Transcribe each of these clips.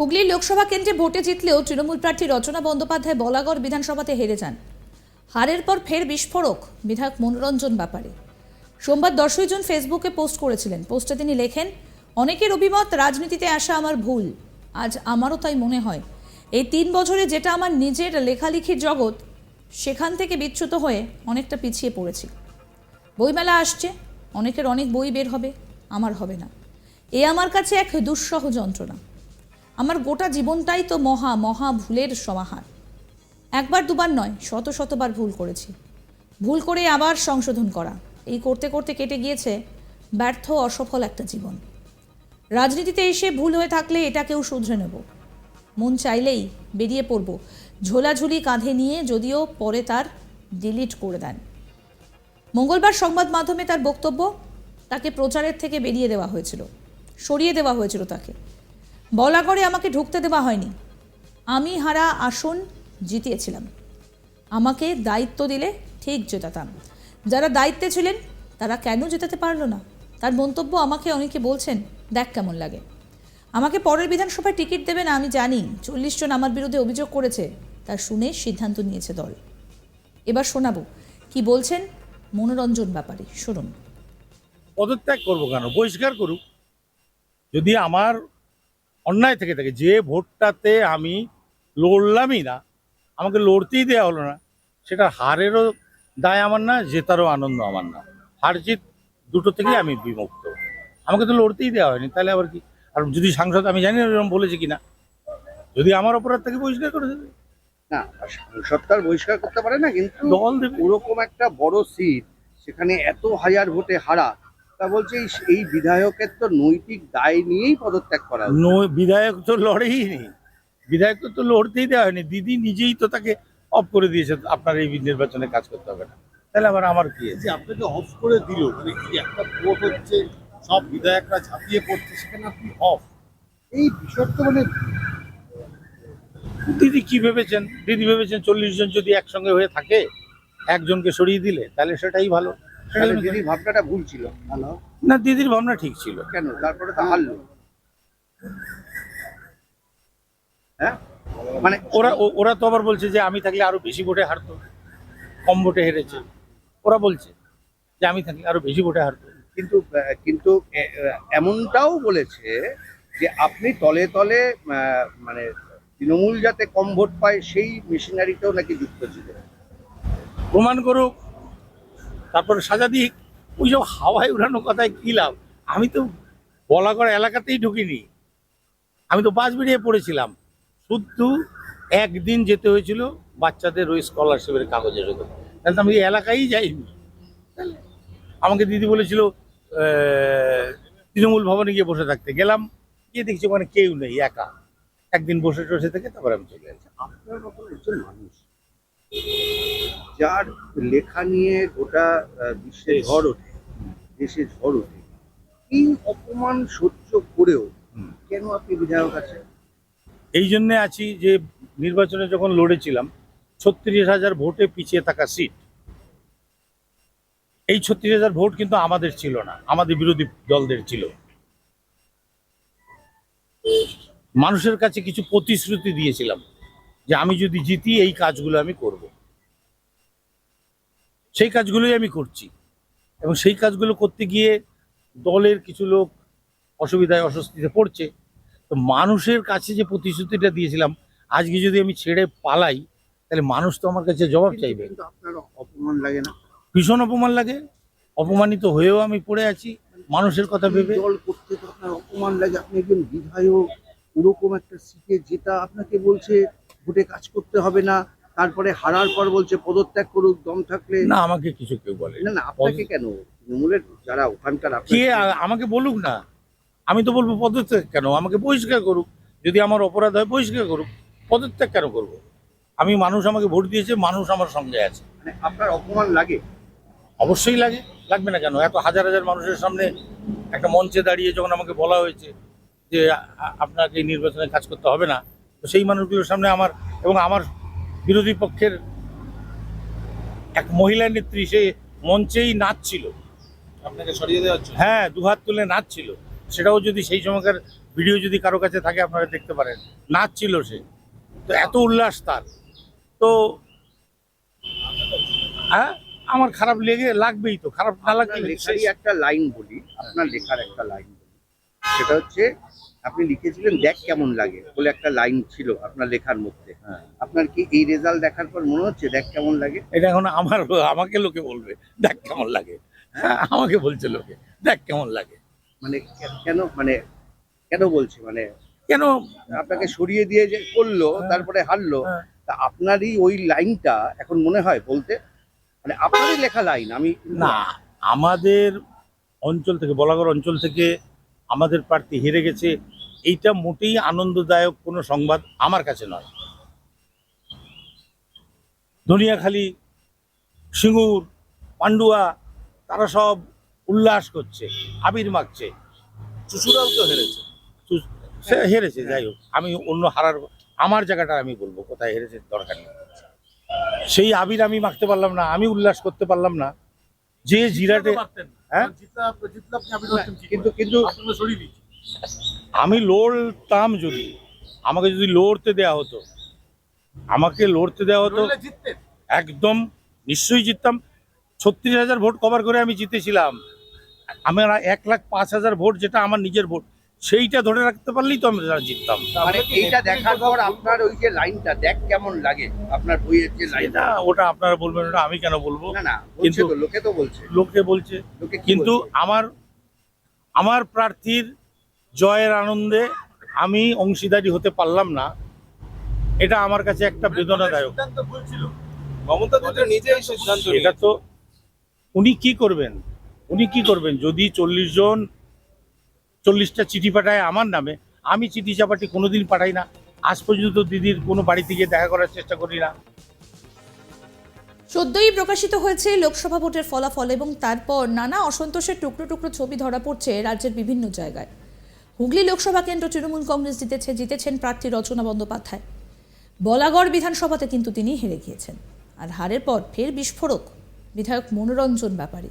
হুগলির লোকসভা কেন্দ্রে ভোটে জিতলেও তৃণমূল প্রার্থী রচনা বন্দ্যোপাধ্যায় বলাগড় বিধানসভাতে হেরে যান। হারের পর ফের বিস্ফোরক, বিধায়ক মনোরঞ্জন ব্যাপারে সোমবার দশই জুন ফেসবুকে পোস্ট করেছিলেন। পোস্টে তিনি লেখেন, অনেকের অভিমত, রাজনীতিতে আসা আমার ভুল। আজ আমারও তাই মনে হয়। এই তিন বছরে যেটা আমার নিজের লেখালেখির জগৎ, সেখান থেকে বিচ্যুত হয়ে অনেকটা পিছিয়ে পড়েছি। বইমেলা আসছে, অনেকের অনেক বই বের হবে, আমার হবে না। এ আমার কাছে এক দুঃসহ যন্ত্রণা। আমার গোটা জীবনটাই তো মহা মহা ভুলের সমাহার। একবার, দুবার নয়, শত, শতবার ভুল করেছি। ভুল করে আবার সংশোধন করা। এই করতে করতে কেটে গিয়েছে ব্যর্থ, অসফল একটা জীবন। রাজনীতিতে এসে ভুল হয়ে থাকলে এটাকেও শুধরে নেব। মন চাইলেই বেরিয়ে পড়ব। ঝোলাঝুলি কাঁধে নিয়ে যদিও পরে তার ডিলিট করে দেন। মঙ্গলবার সংবাদ মাধ্যমে তার বক্তব্য তাকে প্রচারের থেকে বেরিয়ে দেওয়া হয়েছিল। সরিয়ে দেওয়া হয়েছিল তাকে। বলা করে আমাকে ঢুকতে দেওয়া হয়নি। আমি হারা আসন জিতিয়েছিলাম। আমাকে দায়িত্ব দিলে ঠিক জেতাতাম। যারা দায়িত্বে ছিলেন, তারা কেন জেতাতে পারল না? তার মন্তব্য আমাকে অনেকে বলছেন, দেখ কেমন লাগে। আমাকে পরের বিধানসভায় টিকিট দেবে না আমি জানি, চল্লিশ জন আমার বিরুদ্ধে অভিযোগ করেছে, তা শুনে সিদ্ধান্ত নিয়েছে দল। এবার শোনাবো, কি বলছেন মনোরঞ্জন ব্যাপারে, শুনুন। পদত্যাগ করব কেন? বহিষ্কার করুক। যদি আমার অন্যায় থেকে থাকে। যে ভোটটাতে আমি লড়লামই না আমাকে লড়তেই দেওয়া হলো না সেটা হারেরও দায় আমার না জেতারও আনন্দ আমার না। হার জিত দুটো থেকেই আমি বিমুক্ত। আমাকে তো লড়তেই দেওয়া হয়নি তাহলে আবার কি? আর যদি সাংসদ আমি জানি না এরকম বলেছে কিনা। যদি আমার অপরাধ থেকে বহিষ্কার করে দেবে। না সাংসদকার বহিষ্কার করতে পারে না কিন্তু দল দেবে। ওরকম একটা বড় সিট সেখানে এত হাজার ভোটে হারা তা বলছে এই- বিধায়কের তো নৈতিক দায় নিয়েই পদত্যাগ করা বিধায়ক তো লড়েই নি। বিধায়ক তো লড়তেই দেওয়া হয়নি। দিদি নিজেই তো তাকে অফ করে দিয়েছে। আপনার এই নির্বাচনে কাজ করতে হবে না। তাহলে আবার আমার কি আছে? যে আপনাকে অফ করে দিল। মানে কি একটা ভোট হচ্ছে সব বিধায়করা ঝাঁপিয়ে পড়ছে সেখানে আপনি অফ এই বিষয়টা মানে দিদি কি ভেবেছেন? দিদি ভেবেছেন চল্লিশ জন যদি একসঙ্গে হয়ে থাকে একজনকে সরিয়ে দিলে তাহলে সেটাই ভালো। তাহলে দিদি ভাবনাটা ভুল ছিল। ভালো না দিদির ভাবনা ঠিক ছিল। কেন? তারপরে তো হারলো। হ্যাঁ? মানে ওরা ওরা তো আবার বলছে যে আমি থাকলে আরও বেশি ভোটে হারতো। কম ভোটে হেরেছে। ওরা বলছে যে আমি থাকলে আরও বেশি ভোটে হারতো। কিন্তু কিন্তু এমনটাও বলেছে যে আপনি তলে তলে মানে তৃণমূল যাতে কম ভোট পায় সেই মেশিনারিতেও নাকি যুক্ত ছিল। প্রমাণ করুক তারপরে সাজা দিক ওই সব হাওয়ায় উড়ানো কথায় কি লাভ? আমি তো বলা করা এলাকাতেই ঢুকিনি। আমি তো বাস বেরিয়ে পড়েছিলাম। শুধু একদিন যেতে হয়েছিল বাচ্চাদের ওই স্কলারশিপের কাগজের ওপর তাহলে তো আমি এলাকায় যাইনি। আমাকে দিদি বলেছিল তৃণমূল ভবনে গিয়ে বসে থাকতে। গেলাম, গিয়ে দেখছি ওখানে কেউ নেই, একা। একদিন বসে টসে থেকে তারপরে আমি চলে গেছি আপনার মতো একজন মানুষ যার লেখা নিয়ে গোটা বিশ্বে ঝড় ওঠে। দেশে ঝড় ওঠে। এই অপমান সহ্য করেও কেন আপনি বিধায়ক আছেন? এই জন্যে আছি যে নির্বাচনে যখন লড়েছিলাম ছত্রিশ হাজার ভোটে পিছিয়ে থাকা সিট। এই ছত্রিশ হাজার ভোট কিন্তু আমাদের ছিল না আমাদের বিরোধী দলদের ছিল। মানুষের কাছে কিছু প্রতিশ্রুতি দিয়েছিলাম। যে আমি যদি জিতি এই কাজগুলো আমি করব। সেই কাজগুলোই আমি করছি। এবং সেই কাজগুলো করতে গিয়ে দলের কিছু লোক অসুবিধায় অস্বস্তিতে পড়ছে। তো মানুষের কাছে যে প্রতিশ্রুতিটা দিয়েছিলাম আজকে যদি আমি ছেড়ে পালাই তাহলে মানুষ তো আমার কাছে জবাব চাইবে। কিন্তু আপনার অপমান লাগে না। ভীষণ অপমান লাগে। অপমানিত হয়েও আমি পড়ে আছি। মানুষের কথা ভেবে দল করতে আপনার অপমান লাগে আপনি একজন বিধায়ক ওরকম একটা সিটে যেটা আপনাকে বলছে ভোটে কাজ করতে হবে না তারপরে হারার পর বলছে পদত্যাগ করুক দম থাকলে। না আমাকে কিছু কেউ বলে না না আপনাকে কেন? তৃণমূলের যারা ওখানকার কে আমাকে বলুক না। আমি তো বলব পদত্যাগ কেন? আমাকে বহিষ্কার করুক। যদি আমার অপরাধ হয় বহিষ্কার করুক। পদত্যাগ কেন করব? আমি মানুষ আমাকে ভোট দিয়েছে মানুষ আমার সঙ্গে আছে। মানে আপনার অপমান লাগে? অবশ্যই লাগে। লাগবে না কেন? এত হাজার হাজার মানুষের সামনে একটা মঞ্চে দাঁড়িয়ে যখন আমাকে বলা হয়েছে যে আপনাকে এই নির্বাচনে কাজ করতে হবে না তো সেই মানুষগুলোর সামনে আমার এবং আমার বিরোধী পক্ষের এক মহিলা নেত্রী সে মঞ্চেই নাচছিল। আপনাকে সরিয়ে দেওয়া হচ্ছে হ্যাঁ দুহাত তুলে নাচছিল। সেটাও যদি সেই সময়কার ভিডিও যদি কারও কাছে থাকে আপনারা দেখতে পারেন। নাচছিল সে। তো এত উল্লাস তার। তো হ্যাঁ আমার খারাপ লেগে লাগবেই তো। খারাপ না লাগলে একটা লাইন বলি আপনার লেখার একটা লাইন বলি। সেটা হচ্ছে আপনি লিখেছিলেন দেখ কেমন লাগে বলে একটা লাইন ছিল আপনার লেখার মধ্যে। হ্যাঁ। আপনার কি এই রেজাল্ট দেখার পর মনে হচ্ছে দেখ কেমন লাগে এটা এখন আমার আমাকে লোকে বলবে দেখ কেমন লাগে হ্যাঁ। আমাকে বলছে লোকে দেখ কেমন লাগে মানে কেন মানে কেন বলছে? মানে কেন? আপনাকে সরিয়ে দিয়ে যে করল হ্যাঁ। তারপরে হারলো। তা আপনারই ওই লাইনটা এখন মনে হয় বলতে মানে আপনারই লেখা লাইন আমি না আমাদের অঞ্চল থেকে বলাগড় অঞ্চল থেকে আমাদের প্রার্থী হেরে গেছে এইটা মোটেই আনন্দদায়ক কোনো সংবাদ আমার কাছে নয়। দুনিয়াখালী সিঙ্গুর পান্ডুয়া তারা সব উল্লাস করছে আবির মাখছে। চুচুড়াও তো হেরেছে। সে হেরেছে যাই হোক আমি অন্য হারার আমার জায়গাটা আমি বলব কোথায় হেরেছে দরকার নেই। সেই আবির আমি মাখতে পারলাম না আমি উল্লাস করতে পারলাম না। যে জিরাটে হ্যাঁ? কি কিন্তু কিন্তু আমি লড়তাম যদি আমাকে যদি লড়তে দেয়া হতো আমাকে লড়তে দেওয়া হতো একদম নিশ্চয়ই জিততাম। ছত্রিশ হাজার ভোট কভার করে আমি জিতেছিলাম। আমার এক লাখ পাঁচ হাজার ভোট যেটা আমার নিজের ভোট। সেইটা ধরে রাখতে পারলেই তো আমরা জিততাম। মানে এইটা দেখার পর আপনার ওই যে লাইনটা দেখ কেমন লাগে? আপনার বইয়ের যে লাইনটা। ওটা আপনারা বলবেন ওটা আমি কেন বলব? না না কিন্তু- লোকে তো বলছে। লোকে বলছে। কিন্তু আমার আমার প্রার্থীর জয়ের আনন্দে আমি অংশীদারি হতে পারলাম না। এটা আমার কাছে একটা বেদনাদায়ক। মমতা নিজেই সিদ্ধান্ত এটা তো উনি কি করবেন? উনি কি করবেন? যদি চল্লিশ জন চল্লিশটা চিঠি পাঠায় আমার নামে। আমি চিঠি চাপাটি কোনোদিন পাঠাই না। আজ পর্যন্ত দিদির কোনো বাড়িতে গিয়ে দেখা করার চেষ্টা করি না। সদ্যই প্রকাশিত হয়েছে লোকসভা ভোটের ফলাফল এবং তারপর নানা অসন্তোষের টুকরো টুকরো ছবি ধরা পড়ছে রাজ্যের বিভিন্ন জায়গায়। হুগলি লোকসভা কেন্দ্র তৃণমূল কংগ্রেস জিতেছে, জিতেছেন প্রার্থী রচনা বন্দ্যোপাধ্যায়। বলাগড় বিধানসভাতে কিন্তু তিনি হেরে গিয়েছেন। আর হারের পর ফের বিস্ফোরক। বিধায়ক মনোরঞ্জন ব্যাপারী।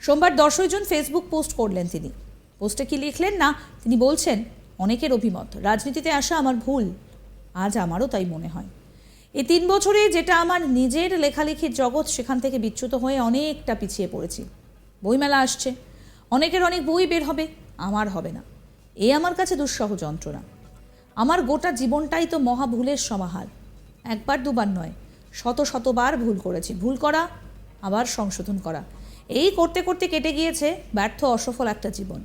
সোমবার দশই জুন ফেসবুক পোস্ট করলেন তিনি। পোস্টে কি লিখলেন? না, তিনি বলছেন, অনেকের অভিমত, রাজনীতিতে আসা আমার ভুল। আজ আমারও তাই মনে হয়। এই তিন বছরে যেটা আমার নিজের লেখালেখির জগৎ, সেখান থেকে বিচ্যুত হয়ে অনেকটা পিছিয়ে পড়েছি। বইমেলা আসছে। অনেকের অনেক বই বের হবে, আমার হবে না। এ আমার কাছে দুঃসহ যন্ত্রণা। আমার গোটা জীবনটাই তো মহা ভুলের সমাহার। একবার দুবার নয়, শত শতবার ভুল করেছি। ভুল করা, আবার সংশোধন করা। এই করতে করতে কেটে গিয়েছে ব্যর্থ, অসফল একটা জীবন।